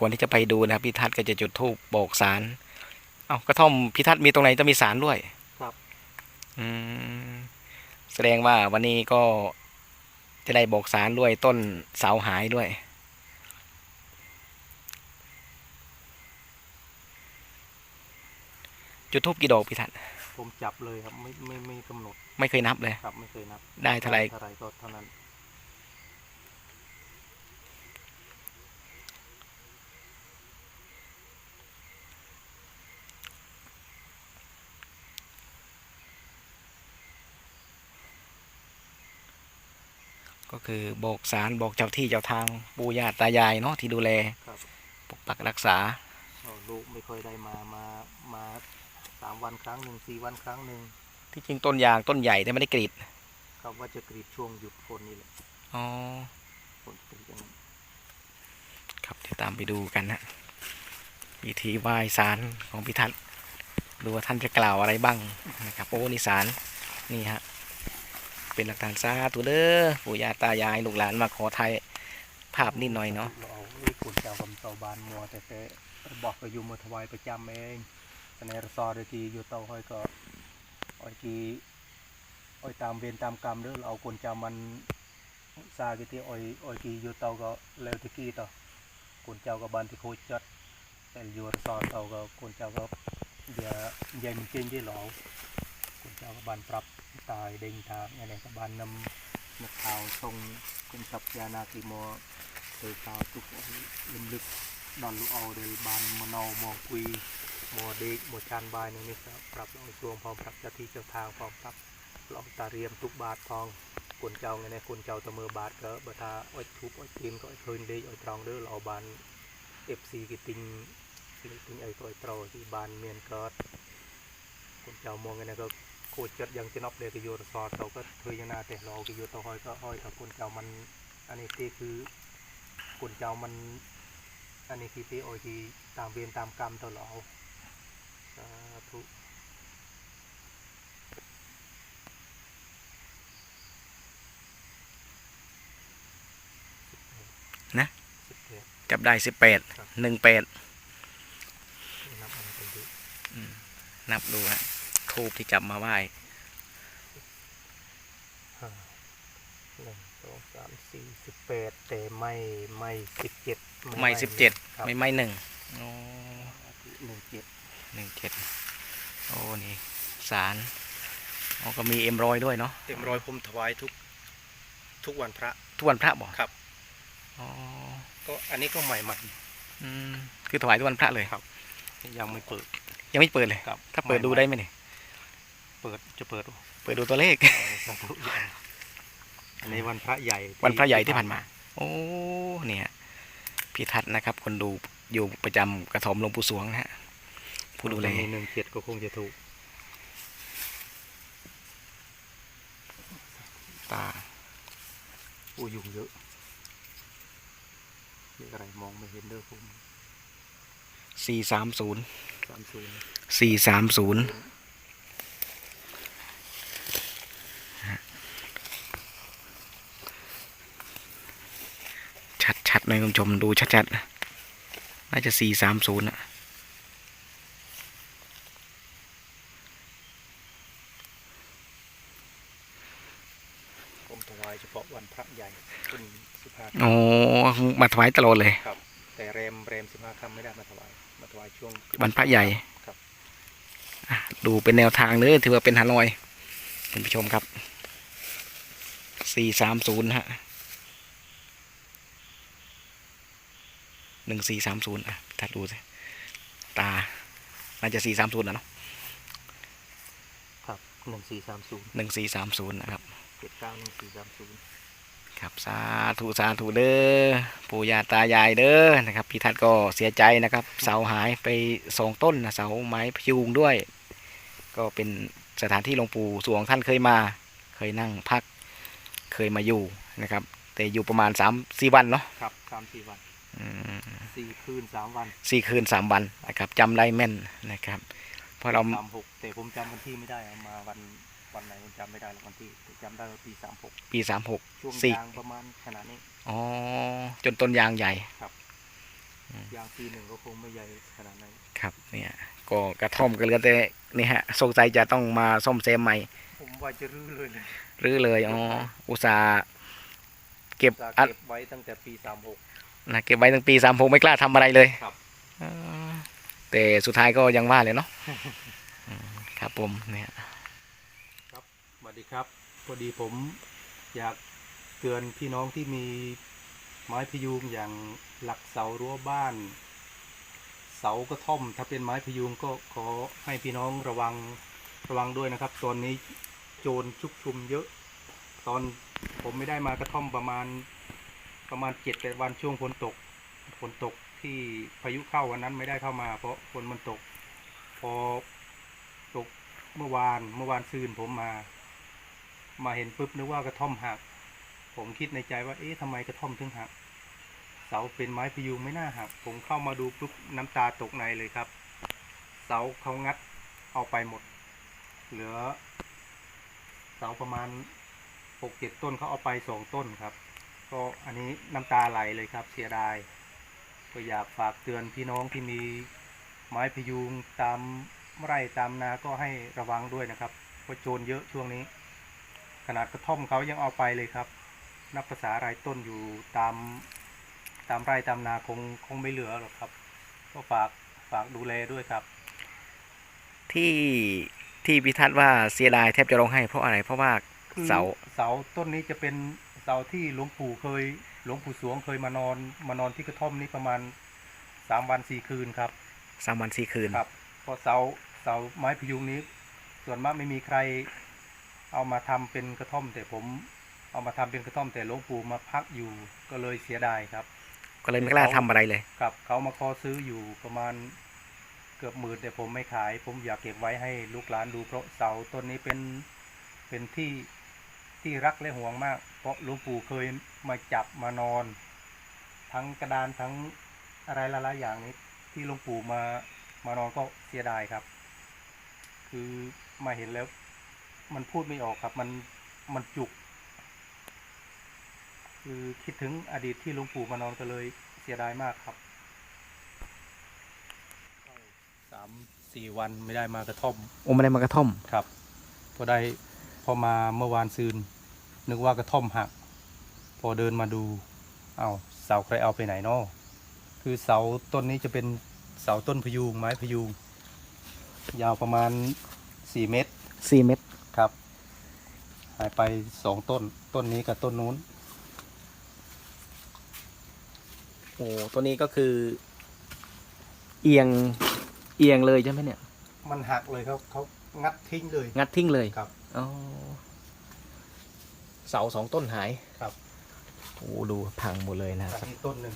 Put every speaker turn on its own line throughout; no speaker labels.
ก่อนที่จะไปดูนะครับพี่ทัศน์ก็จะจุดธูปบอกสารเอากระท่อมพี่ทัศน์มีตรงไหนจะมีสารด้วย
ครับ
อืมแสดงว่าวันนี้ก็จะได้บอกสารด้วยต้นเสาหายด้วย จุดทูบกี่ดอกพี่ทัศน์
ผมจับเลยครับ ไม่ไม่ไม่กำหนด
ไม่เคยนับเลย
ครับ ไม่เคยนับ
ได้เท่าไหร่
เท่าไหร่ก็เท่านั้น
คือบอกสารบอกเจ้าที่เจ้าทางปู่ย่าตายายเนาะที่ดูแล
ครับ
ปกปักรักษา
ก็ลูกไม่ค่อยได้มามามาสามวันครั้งหนึ่งสี่วันครั้งหนึ่ง
ที่จริงต้นยางต้นใหญ่แต่ไม่ได้กรีด
ครับว่าจะกรีดช่วงหยุดฝนนี่แหละ
อ๋อ
ฝนกรีดอย่างนั้น
ครับเดี๋ยวตามไปดูกันนะพิธีไหว้สารของพิทัศน์ดูว่าท่านจะกล่าวอะไรบ้างนะครับโอ้นี่สารนี่ฮะ เป็นหลักฐานซาตัวเด้อปู่ย่าตายายลูกหลานมาขอถ่ายภาพนิดหน่อยเนาะ
เราเอาเลขกุญเจ้ากำเตาบานมัวแต่แต่บอกก็อยู่มาถวายประจำเองแต่ในรสอร์ทีอยู่เตาห้อยก็อ้อยทีอ้อยตามเวรตามกรรมเด้อเราเอากุญเจ้ามันซากิที่อ้อยอ้อยทีอยู่เตาก็เลวตะกี้ต่อกุญเจ้าก็บานที่โคจัดแต่อยู่รสอร์เตาก็กุญเจ้าก็เดี๋ยวใหญ่มันเจงยี่หลอกุญเจ้าก็บานปรับ ตายเด้งทางอะไรก็บานนำนักข่าวทรงคุณสัพยานาคีโมเคยกล่าวทุกลำลึกดอนลูกเอาเดยบานมโนมองกุยมอเด็กมอชานบายในนี้ครับปรับลองช่วงพร้อมปรับเจ้าที่เจ้าทางพร้อมปรับลองตาเรียมทุกบาททองกุนเจ้าไงเนี่ยกุนเจ้าตะมือบาทก็บัตาอ้อยทุบอ้อยตีนก็อ้อยคืนเดยอ้อยตรองเด้อเราบานเอฟซีกิติงกิติงไอ้ก็อ้อยตรอที่บานเมียนเกิดกุนเจ้ามองไงเนี่ยก็ โคตรจัดยังจะนับเลยกิโยรสอดเราก็เทยยังนาแต่เรากิโยตะหอยก็อ้อยถ้ากุนเจ้ามันอันนี้ที่คือกุนเจ้ามันอันนี้คือที่โอทีตามเวรตามกรรมตลอดสาธุ
นะ
สิบเอ็ด
จับได้สิบแปด
ครับ
หนึ่งแปด
นับอันนี้เป็นดู
นับดูฮะ ทูบที่จับมาไหว้
ห้าหนึ่งสองสามสี่สิบแปดแต่ไม่ไม่สิบเจ็ด
ไม่สิบเจ็ด
ครับ
ไม่ไม่หนึ่งโอ้
หนึ่งเจ็ด
หนึ่งเจ็ดโอ้นี่สารอ๋อก็มีเอ็มรอยด้วยเนาะ
เต็มร้อยผมถวายทุกทุกวันพระ
ทุกวันพระบอก
ครับ
อ๋อ
ก็อันนี้ก็ใหม่ใหม่
อืมคือถวายทุกวันพระเลย
ครับ ยังไม่เปิด
ยังไม่เปิดเลย
ครับ
ถ้าเปิดดูได้ไหมเนี่ย
เปิดจะเปิด
เปิดดูตัวเลข
สาธุอันนี้วันพระใหญ่
วันพระใหญ่ที่ผ่านมา โอ้ เนี่ย พี่ทัศน์นะครับ คนดูอยู่ประจำกระถมหลวงปู่สวงนะฮะ ผู้ดูแล
มีหนึ่งเจ็ดก็คงจะถูก
ตา
อู้ยุงเยอะมีอะไรมองไม่เห็นเด้อผม
สี่สามศูนย์
สามศูนย์
สี่สามศูนย์ชัดชัดๆห น่อยคุณผู้ชมดูชัดชัดๆ น่าจะสี่สามศูนย์อะ
ผมถวายเฉพาะวันพระใหญ่ขึ้นสิบห้า
โอ้มาถวายตลอดเลย
ครับ แต่แรมแรมสิบห้าคำไม่ได้มาถวาย มาถวายช่วง
วันพระใหญ่
ครับ
อะดูเป็นแนวทางเลยถือว่าเป็นฮานอยคุณผู้ชมครับสี่สามศูนย์ฮะ หนึ่งสี่สามศูนย์อะถ้าดูสิตา น่าจะสี่สามศูนย์นะเนาะ
ครับหนึ่งสี่สามศูนย์
หนึ่งสี่สามศูนย์นะครับ
เจ็ดเก้าหนึ่งสี่สามศูนย์
ครับสาธุสาธุเด้อปู่ย่าตายายเด้อนะครับพี่ทัศน์ก็เสียใจนะครับ เสาหายไปสองต้นนะเสาไม้พยุงด้วย ก็เป็นสถานที่หลวงปู่สวงท่านเคยมา เคยนั่งพักเคยมาอยู่นะครับ แต่อยู่ประมาณสามสี่วันเนาะ
ครับสามสี่วัน
อืม
สี่คืนสามวัน
สี่คืนสามวันนะครับจำได้แม่นนะครับ เพราะเรา
สามหกแต่ผมจำวันที่ไม่ได้เอามาวันวันไหนผมจำไม่ได้แล้ววันที่แต่จำได้ว่าปีสามหก
ปีสามหก
ช่วง
สี่
ยางประมาณขนาดนี้
อ๋อจนต้นยางใหญ่
ครับอย่างปีหนึ่งก็คงไม่ใหญ่ขนาดนั้น
ครับเนี่ยก็กระท่อมก็เหลือแต่นี่ฮะสงสัยจะต้องมาซ่อมแซมใหม่
ผมว่าจะรื้อเลยเลย
หรือเลยอ๋ออุตส่าห์เก็บ
จะ
อัด
เก็บไว้ตั้งแต่ปีสามหก
นะเก็บไว้ตั้งปีสามผมไม่กล้าทำอะไรเลย
ครับ
เออแต่สุดท้ายก็ยังว่าเลยเนาะอืมครับผมเนี่ย
สวัสดีครับพอดีผมอยากเตือนพี่น้องที่มีไม้พยุงอย่างหลักเสารั้วบ้าน เสากระท่อม ถ้าเป็นไม้พยุงก็ขอให้พี่น้องระวังระวังด้วยนะครับตอนนี้โจรชุกชุมเยอะ ตอนผมไม่ได้มากระท่อมประมาณ ประมาณเจ็ดแปดวันช่วงฝนตกฝนตกที่พายุเข้าวันนั้นไม่ได้เข้ามา เพราะฝนมันตก พอตกเมื่อวานเมื่อวานซืนผมมา มาเห็นปุ๊บนึกว่ากระท่อมหัก ผมคิดในใจว่าเอ๊ะทำไมกระท่อมถึงหัก เสาเป็นไม้พยุงไม่น่าหัก ผมเข้ามาดูปุ๊บน้ำตาตกในเลยครับ เสาเขางัดเอาไปหมด เหลือ เสาประมาณหกเจ็ดต้นเขาเอาไปสองต้นครับ ก็อันนี้น้ำตาไหลเลยครับเสียดาย ก็อยากฝากเตือนพี่น้องที่มีไม้พยุงตามไร่ตามนาก็ให้ระวังด้วยนะครับเพราะโจรเยอะช่วงนี้ ขนาดกระท่อมเขายังเอาไปเลยครับ นับภาษารายต้นอยู่ตามตามไร่ตามนาคงคงไม่เหลือหรอกครับ ก็ฝากฝากดูแลด้วยครับ
ที่ที่พิทัศน์ว่าเสียดายแทบจะร้องไห้เพราะอะไรเพราะว่า
คือ
เสา
เสาต้นนี้จะเป็น เสาที่หลวงปู่เคย หลวงปู่สวงเคยมานอนมานอนที่กระท่อมนี้ประมาณสามวันสี่คืนครับ
สามวันสี่คืน
ครับเพราะเสาเสาไม้พยุงนี้ ส่วนมากไม่มีใครเอามาทำเป็นกระท่อม แต่ผมเอามาทำเป็นกระท่อมแต่หลวงปู่มาพักอยู่ก็เลยเสียดายครับ
ก็เลยไม่กล้าทำอะไรเลย
ครับเขามาขอซื้ออยู่ประมาณเกือบหมื่นแต่ผมไม่ขาย ผมอยากเก็บไว้ให้ลูกหลานดูเพราะเสาต้นนี้เป็นเป็นที่ที่รักและห่วงมาก เพราะหลวงปู่เคยมาจับมานอน ทั้งกระดานทั้งอะไรหลายๆอย่างนี้ ที่หลวงปู่มามานอนก็เสียดายครับ คือมาเห็นแล้ว มันพูดไม่ออกครับ มันมันจุก คือคิดถึงอดีตที่หลวงปู่มานอนก็เลยเสียดายมากครับสามสี่วันไม่ได้มากระท่อม
โอ้ไม่ได้มากระท่อม
ครับพอได้พอมาเมื่อวานซืน นึกว่ากระท่อมหัก พอเดินมาดู เอา้าเสาใครเอาไปไหนเนาะคือเสาต้นนี้จะเป็นเสาต้นพยุงไม้พยุงยาวประมาณสี่เมตร
สี่เม็ด
ครับหายไปสองต้น ต้นนี้กับต้นนู้น
โอ้ตัวนี้ก็คือ เอียงเอียงเลยใช่ไหมเนี่ย
มันหักเลยเขาเขางัดทิ้งเลย
งัดทิ้งเลย
ครับ
อ๋อ เสาสองต้นหาย
ครับ
โอ้ดูพังหมดเลยนะค
อั
รับ
นนี้ต้นหนึ่ง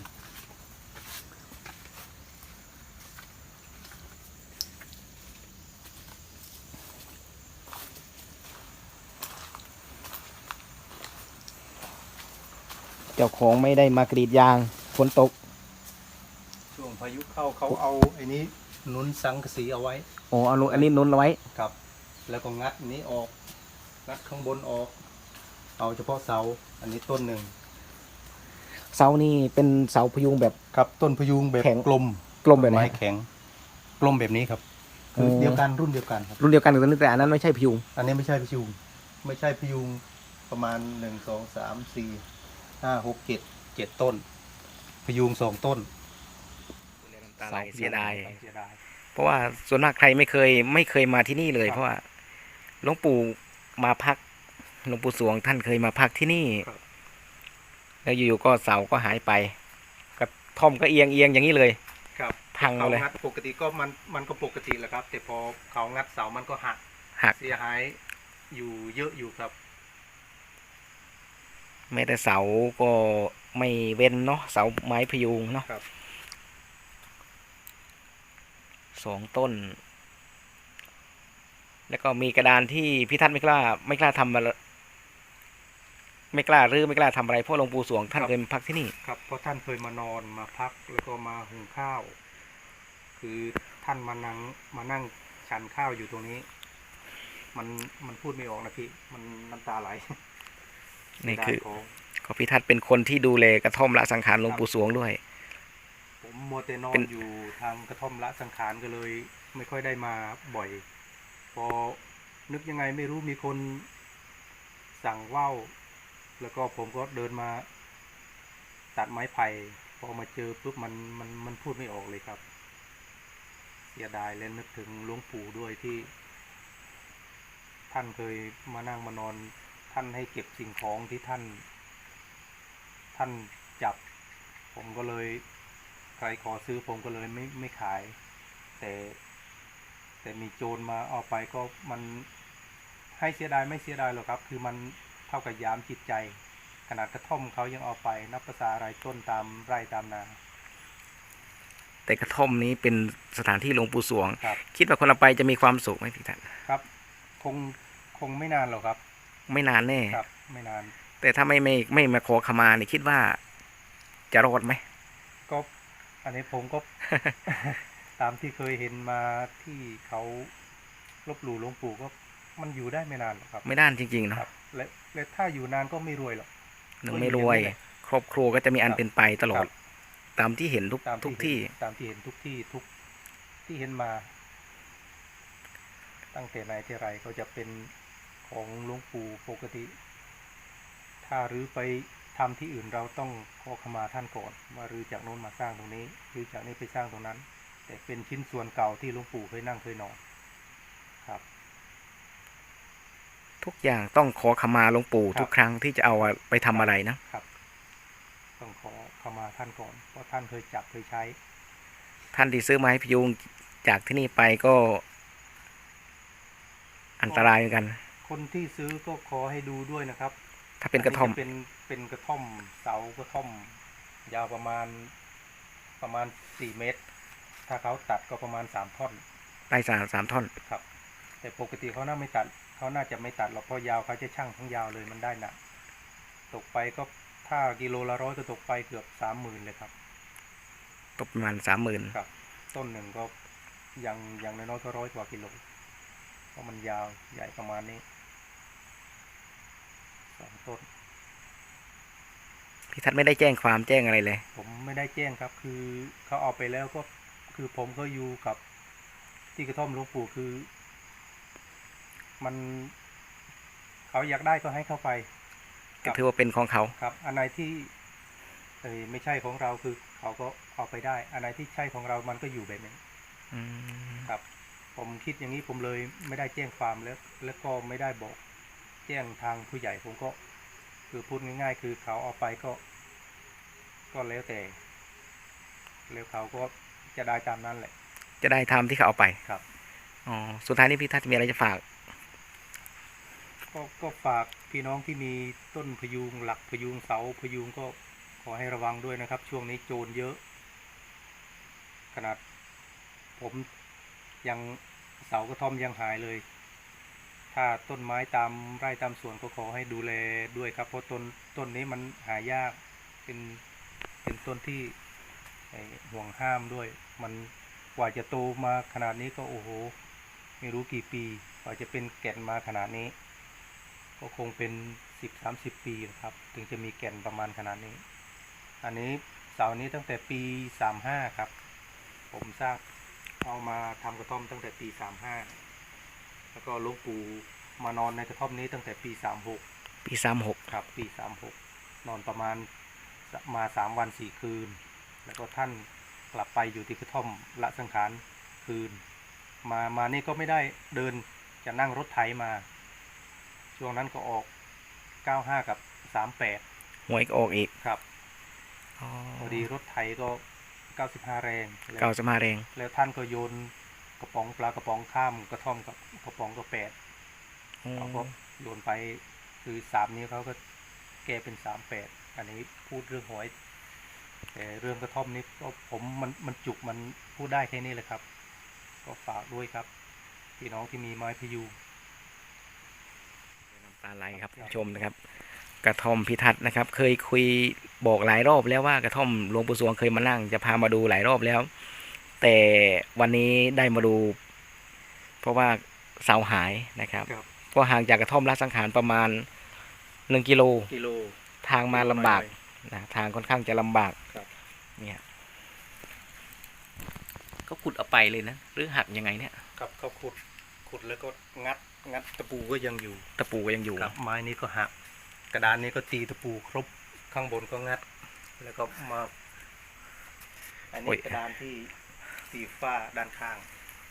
เจ้าของไม่ได้มากรีดยางฝนตก
ช่วงพายุเข้าเขาเอาไอ้นี้หนุนสังกะสีเอาไว้
โอ้เอานุอันนี้นุนเอาไว้
ครับ แล้วก็งัดอันนี้ออก งัดข้างบนออก เอาเฉพาะเสา อันนี้ต้นหนึ่ง
เสานี่เป็นเสาพยุงแบบ
ครับต้นพยุงแบบ
แข็ง
กลม
กลมแบบไหน
ไม้แข็ง กลมแบบนี้ครับ คือ
โอ้
เดียวกันรุ่นเดียวกันครับ
รุ่นเดียวกันกับตัวนี้แต่อันนั้นไม่ใช่พยุง
อันนี้ไม่ใช่พยุง ไม่ใช่พยุงประมาณหนึ่งสองสามสี่ห้าหกเจ็ดเจ็ดต้น พยุงสองต้น
เสาเสียดาย
เสียดาย
เพราะว่าส่วนมากใครไม่เคย ไม่เคยมาที่นี่เลย
ครับ
เพราะว่าหลวงปู่มาพัก หลวงปู่สวงท่านเคยมาพักที่นี่
ครับ
แล้วอยู่ๆก็เสาก็หายไปกระท่อมก็เอียงเอียงอย่างนี้เลย
ครับ
พังหม
เขา
ดเลย
งัดปกติก็มันมันก็ปกติแหละครับ แต่พอเขางัดเสามันก็หัก
หัก
เสียหายอยู่เยอะอยู่ครับ
แม้แต่เสาก็ไม่เว้นเนาะเสาไม้พยุงเนาะ
ครับ
สองต้น แล้วก็มีกระดานที่พิทัศน์ไม่กล้า ไม่กล้าทำอะ ไรไม่กล้ารื้อไม่กล้าทำอะไรเพราะหลวงปู่สวงท่านเคยมาพักที่นี่
ครับเพราะท่านเคยมานอนมาพักแล้วก็มาหุงข้าว คือท่านมานั่งมานั่งฉันข้าวอยู่ตรงนี้ มันมันพูดไม่ออกนะพี่ มันน้ำตาไหล
นี่คือ
เสียดายของ
ก็พิทัศน์เป็นคนที่ดูแลกระท่อมละสังขารหลวงปู่สวงด้วย
ผมมัวแต่นอ
เป็น น
อยู่ทางกระท่อมละสังขารก็เลย ไม่ค่อยได้มาบ่อย พอนึกยังไงไม่รู้มีคนสั่งว่าว แล้วก็ผมก็เดินมา ตัดไม้ไผ่พอมาเจอปุ๊บมันมันมันพูดไม่ออกเลยครับ เสียดายและนึกถึงหลวงปู่ด้วยที่ ท่านเคยมานั่งมานอน ท่านให้เก็บสิ่งของที่ท่าน ท่านจับ ผมก็เลย ใครขอซื้อผมก็เลยไม่ไม่ขาย แต่ แต่มีโจรมาเอาไปก็มันให้เสียดายไม่เสียดายหรอกครับ คือมัน ท่ากับยามจิตใจ ขนาดกระท่อมเขายังเอาไป นับภาษาอะไรต้นตามไร่ตามนา
แต่กระท่อมนี้เป็นสถานที่หลวงปู่สวง
ครับ
คิดว่าคนเราไปจะมีความสุขไหมพี่ทัศน์
ครับ คงคงไม่นานหรอกครับ
ไม่นานแน่
ครับ ไม่นาน
แต่ถ้าไม่ไม่ไม่มาขอขมาเนี่ยคิดว่าจะรอดไหม
ก็อันนี้ผมก็ ตามที่เคยเห็นมาที่เขาลบหลู่หลวงปู่ก็มันอยู่ได้ไม่นานหรอกครับ
ไม่ด้านจริงๆเน
ค
อะ
รับ และ และถ้าอยู่นานก็ไม่รวยหรอก
หนึ่งไม่รวย ครอบครัวก็จะมีอัน
ครับ
เป็นไปตลอ
ครั
ด
บ
ตามที่เห็นทุก
ตาม
ทุก
ที่
ที่
เห็นตามที่เห็นทุกที่ทุกที่เห็นมา ตั้งแต่ไหนแต่ไรก็จะเป็นของหลวงปู่ปกติ ถ้ารื้อไปทำที่อื่นเราต้องขอขมาท่านก่อนว่ารื้อจากโน้นมาสร้างตรงนี้รื้อจากนี้ไปสร้างตรงนั้น แต่เป็นชิ้นส่วนเก่าที่หลวงปู่เคยนั่งเคยนอนครับ
ทุกอย่างต้องขอขมาหลวงปู่
ครับ
ทุกครั้งที่จะเอาไปทำอะไรนะ
ครับ ต้องขอขมาท่านก่อนเพราะท่านเคยจับเคยใช้
ท่านที่ซื้อไม้พยุงจากที่นี่ไปก็ อันตรายเหมือนกัน
คนที่ซื้อก็ขอให้ดูด้วยนะครับ
ถ้าเป็นกระท่อม
นนี้จเป็นเป็นกระท่อมเสากระท่อม ยาวประมาณประมาณสี่เมตร ถ้าเขาตัดก็ประมาณสามท่อน
ได้สามสามท่อน
ครับ แต่ปกติเขาน่าไม่ตัด เขาน่าจะไม่ตัดหรอกเพราะยาวเขาจะช่างทั้งยาวเลยมันได้หนักตกไปก็ถ้ากิโลละร้อยก็ตกไปเกือบสามหมื่นเลยครับ
ตกประมาณสามหมื่น
ครับ ต้นหนึ่งก็ยังยังน้อยๆก็ร้อยกว่ากิโลเพราะมันยาวใหญ่ประมาณนี้สองต้น
พี่ทัศน์ไม่ได้แจ้งความแจ้งอะไรเลย
ผมไม่ได้แจ้งครับ คือเขาเอาไปแล้วก็คือผมก็อยู่กับที่กระท่อมหลวงปู่คือ มันเขาอยากได้ก็ให้เข้าไป
ก็ถือว่าเป็นของเขา
ครับ อันไหนที่เอยไม่ใช่ของเราคือเขาก็เอาไปได้ อันไหนที่ใช่ของเรามันก็อยู่แบบนี้
อืม
ครับ ผมคิดอย่างนี้ผมเลยไม่ได้แจ้งความแล้ว แล้วก็ไม่ได้บอก แจ้งทางผู้ใหญ่ผมก็ คือพูดง่าย ๆ คือเขาเอาไปก็ ก็แล้วแต่ แล้วเขาก็จะได้ตามนั้นแหละ
จะได้ทำที่เขาเอาไป
ครับ
อ๋อสุดท้ายนี้พี่ทัศน์มีอะไรจะฝาก
ก็ก็ฝากพี่น้องที่มีต้นพยุงหลักพยุงเสาพยุงก็ขอให้ระวังด้วยนะครับ ช่วงนี้โจรเยอะ ขนาดผมยังเสากระท่อมยังหายเลย ถ้าต้นไม้ตามไร่ตามสวนก็ขอให้ดูแลด้วยครับ เพราะต้นต้นนี้มันหายากเป็นเป็นต้นที่ห่วงห้ามด้วย มันกว่าจะโตมาขนาดนี้ก็โอ้โห ไม่รู้กี่ปี กว่าจะเป็นแก่นมาขนาดนี้ ก็คงเป็นสิบสามสิบปีนะครับ ถึงจะมีแก่นประมาณขนาดนี้ อันนี้เสานี้ตั้งแต่ปีสามห้าครับ ผมสร้างเอามาทำกระท่อมตั้งแต่ปีสามห้าแล้วก็หลวงปู่มานอนในกระท่อมนี้ตั้งแต่ปีสามหก
ปีสามหก
ครับ ปีสามหกนอนประมาณสมาสามวันสี่คืน แล้วก็ท่านกลับไปอยู่ที่กระท่อมละสังขารคืน มามานี่ก็ไม่ได้เดินจะนั่งรถไถมา ช่วงนั้นก็ออก95กับ38
หวยก็ออกอีก
ครับ
อ๋อ
พอดีรถไถก็95แรงแล้ว
เก่าจะมาแรง
แล้วท่านก็โยนกระป๋องปลากระป๋องข้ามกระท่อมกับกระป๋องก็แปด
อ๋อ
เขาก็โยนไปคือสามนี้วเขาก็แก้เป็นสามแปดอันนี้พูดเรื่องหวยแต่เรื่องกระท่อมนี้ก็ผมมันมันจุกมันพูดได้แค่นี้เลยครับ ก็ฝากด้วยครับ พี่น้องที่มีไม้พยุง
น้ำ ตาไหลครับท่านผู้ชมนะครับ กระท่อมพิทัศน์นะครับ เคยคุยบอกหลายรอบแล้วว่ากระท่อมหลวงปู่สวงเคยมานั่งจะพามาดูหลายรอบแล้ว แต่วันนี้ได้มาดู เพราะว่าเสาหายนะครับ
ครับ
เพราะห่างจากกระท่อมละสังขารประมาณหนึ่งกิโล
กิโล
ทางมาลำบากนะทางค่อนข้างจะลำบาก
ครับ
เนี่ยก็ขุดเอาไปเลยนะหรือหักยังไงเนี่ย
กับเขาขุดขุดแล้วก็งัด งัดตะปูก็ยังอยู่
ตะปูก็ยังอยู่
กับไม้นี้ก็หัก กระดานนี้ก็ตีตะปูครบข้างบนก็งัด แล้วก็มาอัน
โอ้
นี้
ย
กระดานที่ตีฝ้าด้านข้าง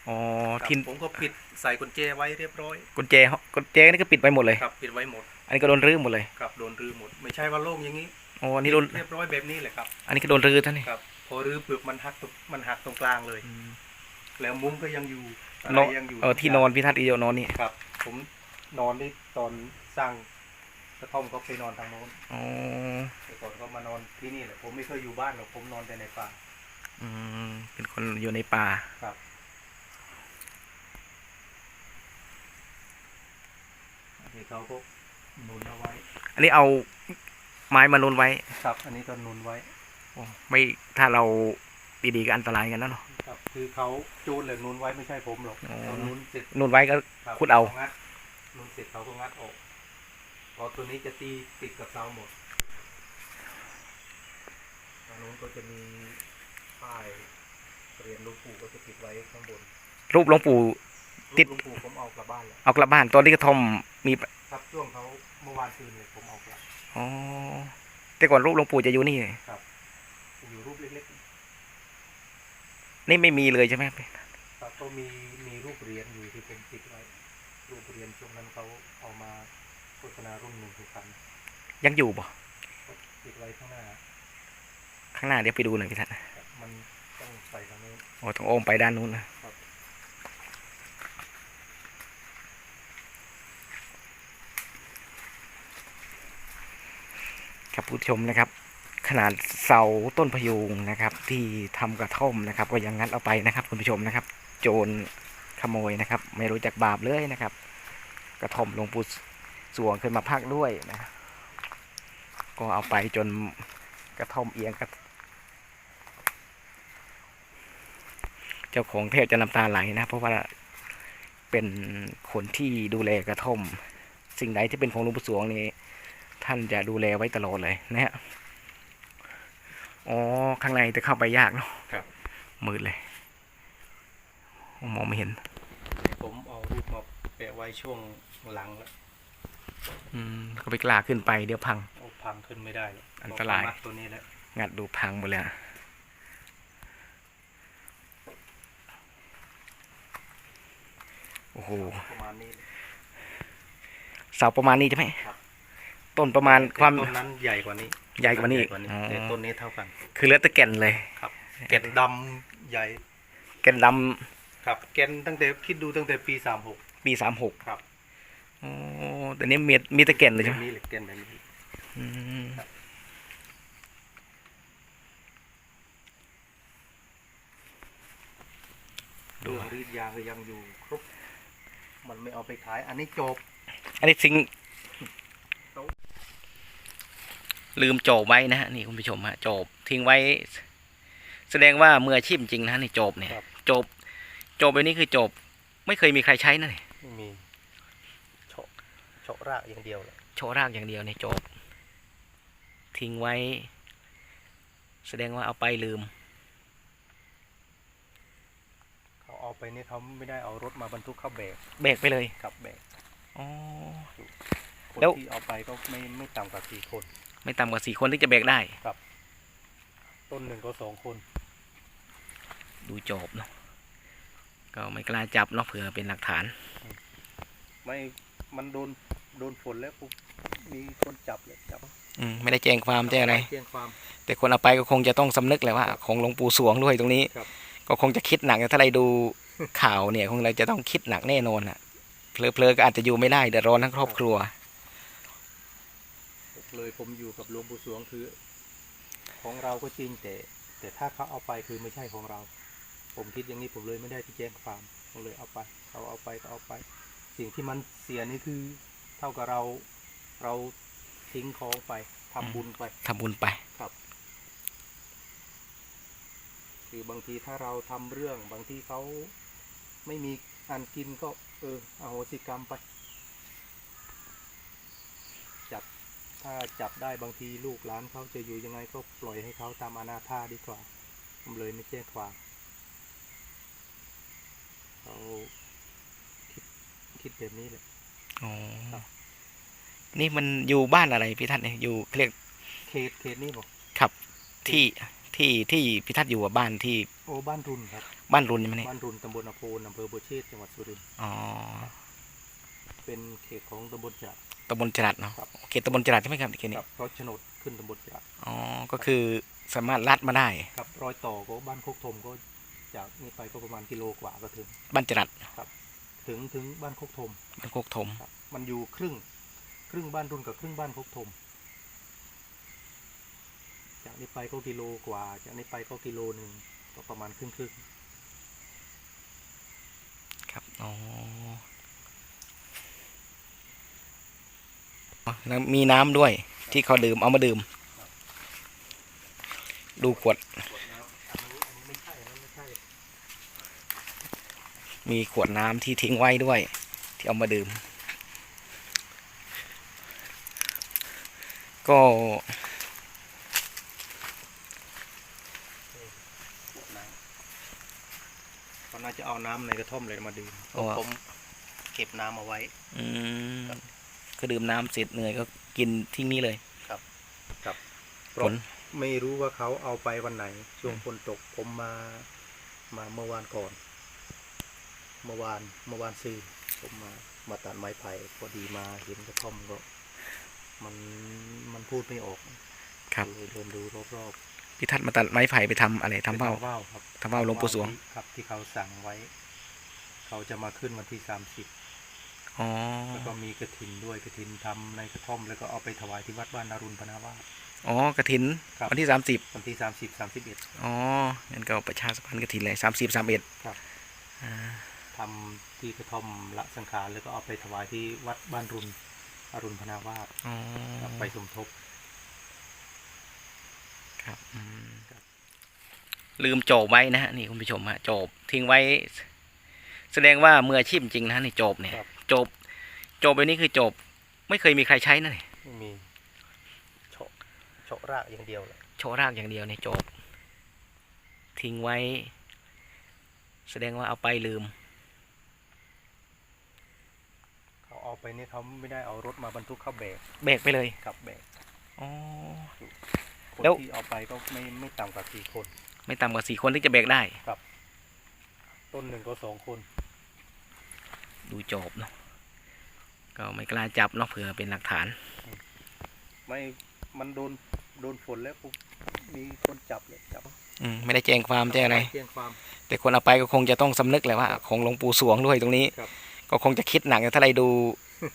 อ๋อ
ครับ
ที่
ผมก็ปิดใส่กุญแจไว้เรียบร้อย
กุญแจเขากุญแจนี่ก็ปิดไว้หมดเลย
ครับปิดไว้หมด
อันนี้ก็โดนรื้อหมดเลย
ครับโดนรื้อหมด ไม่ใช่ว่าโล่งอย่างนี้
อ๋ออันนี้โดน
เรียบร้อยแบบนี้เลยครับ
อันนี้ก็โดนรื้อท่านนี่
ครับ พอรื้อเปลือกมันหักตรงมันหักตรงกลางเลย
อืม
แล้วมุ้งก็ยังอยู่อะไร
นอน
ยังอยู่
เออที่นอนพี่ทัศน์อีโยนอนนี่
ครับ ผมนอนนี่ตอนสร้างกระท่อมก็ไปนอนทางโน้น
อ๋อ
แต่ก่อนก็มานอนที่นี่แหละผมไม่เคยอยู่บ้านหรอกผมนอนแต่ในป่า
อืมเป็นคนอยู่ในป่า
ครับอันนี้เขาก็หนุนเอาไว้
อันนี้เอาไม้มานุนไว้
ครับ อันนี้ก็หนุนไว้
โอ้ไม่ถ้าเราดีๆก็อันตรายกันนะเนาะ
ครับคือเขาจูนเลยหนุนไว้ไม่ใช่ผมหรอก
อ๋อ
เขาหนุนเสร็จ
นุนไว้ก็
ครับ
ขุดเอา
งัดหนุนเสร็จเขาก็งัดออกพอตัวนี้จะตีติดกับเสาหมดทางนู้นก็จะมีป้ายเรียนหลูกปู่ก็จะติดไว้ข้างบน
รูปหลวงปู่ ติด
รูปหลวงปู่ผมเอากลับบ้านแล้ว
เอากลับบ้านตอนที่กระท่อมมี
ครับช่วงเขาเมื่อวานคืนเลยผมเอากลับ
อ๋อแต่ก่อนรูปหลวงปู่จะอยู่นี่
อยู่รูปเล็ก
นี่ไม่มีเลยใช่ไหม
ๆครับก็มีมีรูปเหรียญอยู่ที่ผมติดไว้ รูปเหรียญช่วงนั้นเขาเอามาโฆษณารุ่นหนึ่งถูกพัน
ยังอยู่บ่
ก็ติดไว้ข้างหน้า
ข้างหน้าเดี๋ยวไปดูหน่อยพี่ทัศน์
ครับมันต้องใส่ทางนี้
โอ้ต้องโอมไปด้านนู้นนะครับครับผู้ชมนะครับ ขนาดเสาต้นพยุงนะครับ ที่ทำกระท่อมนะครับ ก็ยังงัดเอาไปนะครับ คุณผู้ชมนะครับ โจรขโมยนะครับ ไม่รู้จักบาปเลยนะครับ กระท่อมหลวงปู่สวงขึ้นมาพักด้วยนะก็เอาไปจนกระท่อมเอียงกระเจ้าของแทบจะน้ำตาไหลนะ เพราะว่าเป็นคนที่ดูแลกระท่อม สิ่งใดที่เป็นของหลวงปู่สวงนี่ท่านจะดูแลไว้ตลอดเลยนะฮะ อ๋อ ข้างในจะเข้าไปยากเนาะ
ครับ
มืดเลย มองไม่เห็น
ผมเอารูปมาแปะไว้ช่วงหลังแล้ว
อืมก็ไปกล้าขึ้นไปเดี๋ยวพัง
เอาพังขึ้นไม่ได้หรก
อันตราย
เพะมัดตัวนี้แหละ
งัดดูพังหมดเลยอะโอ้โห
ประมาณนี้เลย
เสาประมาณนี้ใช่ไหม
ครับ
ต้นประมาณความ
ต้นนั้นใหญ่กว่านี้
ใหญ่กว่านี้อีก
ใหญ่
อ๋อ
แต่ต้นนี้เท่ากัน
คือเหลือแต่แก่นเลย
ครับแก่นดำใหญ่
แก่นด
ครับแก่นตั้งแต่คิดดูตั้งแต่ปีสามหกำ
ปีสามหก
ครับ
โอ้แต่นี้มีมีแต่แก่นเลยใช่ไหม
นี่แหละแก่นแบบนี้
อืม
เรื่องรีดยางก็ยังอยู่ครบ มันไม่เอาไปขาย อันนี้จบ
อันนี้สิง ลืมโจบไว้นะฮะนี่คุณผู้ชมฮะโจบทิ้งไว้ แสดงว่ามืออาชีพจริงนะนี่โจบเนี่ย
ครับ
โจบโจบแบบนี้คือโจบ ไม่เคยมีใครใช้นะนี่
ไม่มีเฉาะเฉาะรากอย่างเดียวเลย
โชว์รากอย่างเดียวในโจบ ทิ้งไว้ แสดงว่าเอาไปลืม
เขาเอาไปนี่เขาไม่ได้เอารถมาบรรทุกเข้าแบก
แบกไปเลย
ครับแบก
อ๋อ
คน
แล้ว
ที่เอาไปก็ไม่ไม่ต่ำกว่าสี่คน
ไม่ต่ำกว่าสี่คนที่จะแบกได้
ต้นหนึ่งก็สองคน
ดูโจบเนาะก็ไม่กล้าจับเนาะเผื่อเป็นหลักฐาน
ไม่ มันโดน โดนฝนแล้วปุ๊บมีคนจับเลยจับ
อืมไม่ได้แจ้งความแจ้งอะไร
แจ้งความ
แต่คนเอาไปก็คงจะต้องสำนึกแหละว่า ของหลวงปู่สวงด้วยตรงนี้
ครับ
ก็คงจะคิดหนักถ้าเราดูข่าวเนี่ยคงเราจะต้องคิดหนักแน่นอนอะเพลอๆก็อาจจะอยู่ไม่ได้เดือดร้อนทั้งครอบครัว
เลยผมอยู่กับหลวงปู่สวงคือ ของเราก็จริงแต่ แต่ถ้าเขาเอาไปคือไม่ใช่ของเรา ผมคิดอย่างนี้ผมเลยไม่ได้ที่แจ้งความผมเลยเอาไปเขาเอาไปก็เอาไป สิ่งที่มันเสียนี่คือ เท่ากับเราเราทิ้งของไปทำบุญไป
ทำบุญไป
ครับ คือบางทีถ้าเราทำเรื่องบางทีเขาไม่มีอันกินก็ เอออโหสิกรรมไป จับ ถ้าจับได้บางทีลูกหลานเขาจะอยู่ยังไงก็ปล่อยให้เขาตามอนาถาดีกว่าผมเลยไม่แจ้งความเขาคิดคิดแบบนี้แหละ
อ๋อ
ครับ
นี่มันอยู่บ้านอะไรพี่ทัศน์เนี่ยอยู่เรียก
เขตเขตนี้บอก
ครับ ที่ที่ที่พี่ทัศน์อยู่อะบ้านที่
โอ้บ้านรุนครับ
บ้านรุนใช่ไหมเนี่ย
บ้านรุนตำบลอโพนอำเภอบัวเชษจังหวัดสุรินทร์
อ๋อ
เป็นเขตของตำบลจรัด
ตำบลจรัสเนาะ
ครับ
เขตตำบลจรัสใช่ไหมครับเขต
ค
นี้
รับเพราะโฉนดขึ้นตำบลจรัด
อ๋อก็คือสามารถลัดมาได้
ครับรอยต่อก็บ้านโคกธมก็จากนี่ไปก็ประมาณกิโลกว่าก็ถึง
บ้านจรัส
ถึงถึงบ้านโคกธม
บ้านโคกถม
ครับ มันอยู่ครึ่ง ครึ่งบ้านรุนกับครึ่งบ้านโคกธมจากนี้ไปก็กิโลกว่า จากนี้ไปก็กิโลหนึ่งก็ประมาณครึ่งครึ่ง
ครับอ๋อ แล้วมีน้ำด้วย ที่เขาดื่มเอามาดื่ม ดูขวด
ขวดน้ำอันนี้อันนี้ไม่ใช่อันนั้นไม่ใช่
มีขวดน้ำที่ทิ้งไว้ด้วย ที่เอามาดื่ม ก็
ขวดน้ำเขาน่าจะเอาน้ำในกระท่อมเลยมาดื่ม
อ๋อ
ผมเก็บน้ำเอาไว้
อืม
ครับ
ก็ดื่มน้ำเสร็จเหนื่อยก็กินทิ้งนี้เลย
ครับ
ผล
ไม่รู้ว่าเขาเอาไปวันไหน ช่วงฝนตกผมมามาเมื่อวานก่อน เมื่อวานเมื่อวานซื้อผมมามาตัดไม้ไผ่พอดีมาเห็นกระท่อมก็ มันมันพูดไม่ออก
ครับ
เลยเดินดูรอบ
พี่ทัศน์มาตัดไม้ไผ่ไปทำอะไร
ๆ
ทำเบ้า
ป็นว่าวครับ
ทำว่าวหลวงปู่สวง
ที่ครับ ที่เขาสั่งไว้ เขาจะมาขึ้นวันที่สามสิบ
อ๋อ
แล้วก็มีกระถินด้วยกระถินทำในกระท่อม แล้วก็เอาไปถวายที่วัดบ้านนารุณพนาวาส
อ๋อกระถิน
ครับ
วันที่สามสิบ
วันที่สามสิบสามสิบเอ็ด
อ๋องั้นก็ประชาสัมพันธ์กระถินเลยสามสิบสามเอ็ด
ครับ
อ่า
ทำที่กระท่อมละสังขารแล้วก็เอาไปถวายที่วัดบ้านรุนอรุณพนาวาส
อ๋อ
ครับไปสมทบ
ครับอืม
ครับ
ลืมโจบไว้นะฮะนี่คุณผู้ชมฮะโจบทิ้งไว้ แสดงว่ามืออาชีพจริงนะฮะนี่โจบเนี่ย
ครับ
โจบโจบแบบนี้คือโจบ ไม่เคยมีใครใช้นะนี่
ไม่มีโฉะโฉะรากอย่างเดียวเลย
โชว์รากอย่างเดียวในโจบ ทิ้งไว้ แสดงว่าเอาไปลืม
เขาเอาไปนี่เขาไม่ได้เอารถมาบรรทุกเข้าแบก
แบกไปเลย
กับแบก
อ๋อ
คน
แล้ว
ที่เอาไปก็ไม่ไม่ต่ำกว่าสี่คน
ไม่ต่ำกว่าสี่คนที่จะแบกได้
ต้นหนึ่งก็สองคน
ดูโจบเนาะ ก็ไม่กล้าจับเนาะเผื่อเป็นหลักฐาน
ไม่มันโดนโดนฝนแล้วปุ๊บมีคนจับเลยจับ
อืมไม่ได้แจ้งความแจ้งอะไร
เพียงความ
แต่คนเอาไปก็คงจะต้องสำนึกแหละว่า ของหลวงปู่สวงด้วยตรงนี้
ครับ
ก็คงจะคิดหนักถ้าเราดู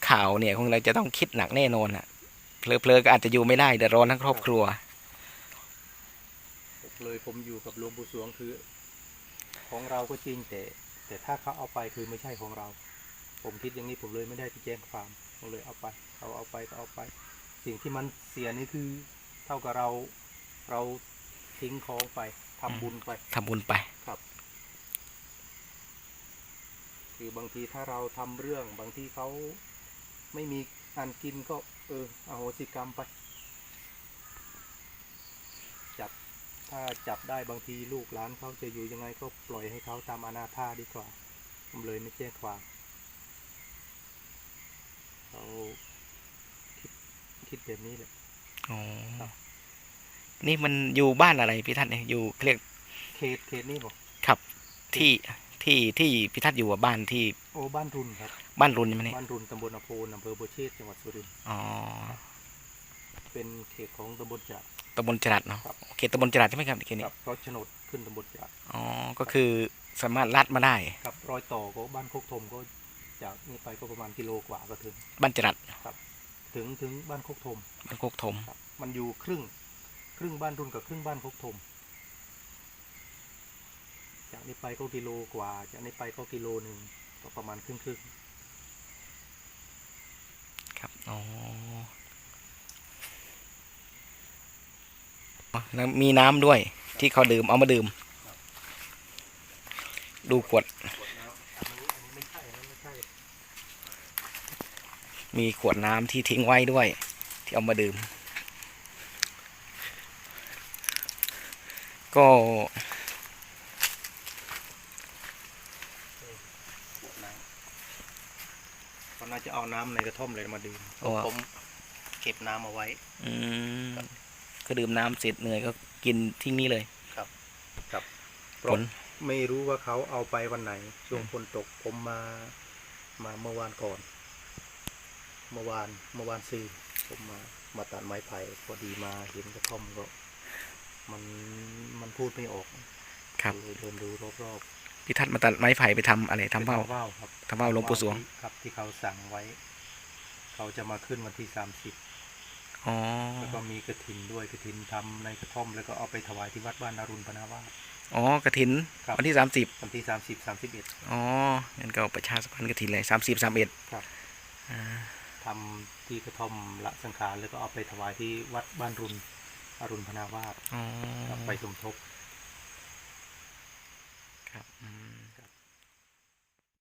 ข่าวเนี่ย คงเราจะต้องคิดหนักแน่นอนอะเพลอๆก็อาจจะอยู่ไม่ได้เดือดร้อนทั้งครอบครัว
เลยผมอยู่กับหลวงปู่สวงคือ ของเราก็จริงแต่ แต่ถ้าเขาเอาไปคือไม่ใช่ของเรา ผมคิดอย่างนี้ผมเลยไม่ได้ไปแจ้งความผมเลยเอาไปเขาเอาไปก็เอาไป สิ่งที่มันเสียนี่คือ เท่ากับเราเราทิ้งของไปทำบุญไป
ทำบุญไป
ครับ คือบางทีถ้าเราทำเรื่องบางทีเขาไม่มีอันกินก็ เอออโหสิกรรมไป จับถ้าจับได้บางทีลูกหลานเขาจะอยู่ยังไงก็ปล่อยให้เขาตามอนาถาดีกว่า ผมเลยไม่แจ้งความ เขาคิดคิดแบบนี้แหละ
อ๋อ
ครับ
นี่มันอยู่บ้านอะไรพี่ทัศน์เนี่ยอยู่เรียก
เขตเขตนี้บอก
ครับที่ที่ที่พี่ทัศน์อยู่อะบ้านที่
โอ้บ้านรุนครับ
บ้านรุนใช่ไหมเนี่ย
บ้านรุนตำบลอโพนอำเภอบัวเชษจังหวัดสุรินทร์
อ๋อ
เป็นเขตของตำบลจักร
ตำบลจรัสเนาะ
ครับ
เขตตำบลจรัสใช่ไหมครับเขตนี้
ครับเพราะโฉนดขึ้นตำบลจักร
อ๋อก็คือสามารถลัดมาได้
ครับรอยต่อก็บ้านโคกธมก็ จากนี่ไปก็ประมาณกิโลกว่าก็ถึง
บ้านจรัส
ถึงถึงบ้านโคกธม
บ้านโคกถม
ครับ มันอยู่ครึ่ง ครึ่งบ้านรุนกับครึ่งบ้านโคกธมจากนี้ไปก็กิโลกว่า จากนี้ไปก็กิโลหนึ่งก็ประมาณครึ่งครึ่ง
ครับอ๋อแล้วมีน้ำด้วย ที่เขาดื่มเอามาดื่ม ดูขวด
ขวดน้ำอันนี้อันนี้ไม่ใช่อันนั้นไม่ใช่
มีขวดน้ำที่ทิ้งไว้ด้วย ที่เอามาดื่ม ก็
น่าจะเอาน้ำในกระท่อมอะไรมาดื่ม
โอ้
ผมเก็บน้ำเอาไว้
อืมก็ดื่มน้ำเสร็จเหนื่อยก็กินทิ้งนี้เลย
ครับ ครับ
ผล
ไม่รู้ว่าเขาเอาไปวันไหน ช่วงฝนตกผมมามาเมื่อวานก่อน เมื่อวานเมื่อวานซื้อผมมามาตัดไม้ไผ่พอดีมาเห็นกระท่อมก็ มันมันพูดไม่ออก
ครับ
เลยเดินดูรอบ
พี่ทัดมาตัดไม้ไผ่ไปทำอะไร
ๆ
ทำเบ้า
ป็นว่าวครับ
ทำว่าวหลวงปู่สวง
ที่ครับ ที่เขาสั่งไว้ เขาจะมาขึ้นวันที่สามสิบ
อ๋อ
แล้วก็มีกระถินด้วยกระถินทำในกระท่อม แล้วก็เอาไปถวายที่วัดบ้านนารุณปนาวาส
อ๋อกระถิน
ครับ
วันที่สามสิบ
วันที่สามสิบสามสิบเอ็ด
อ๋องั้นก็ประชาสัมพันธ์กระถินเลยสามสิบสามเอ็ด
ครับ
อ่า
ทำที่กระท่อมละสังขารแล้วก็เอาไปถวายที่วัดบ้านรุนอรุณพนาวาสไปสมทบ ครับ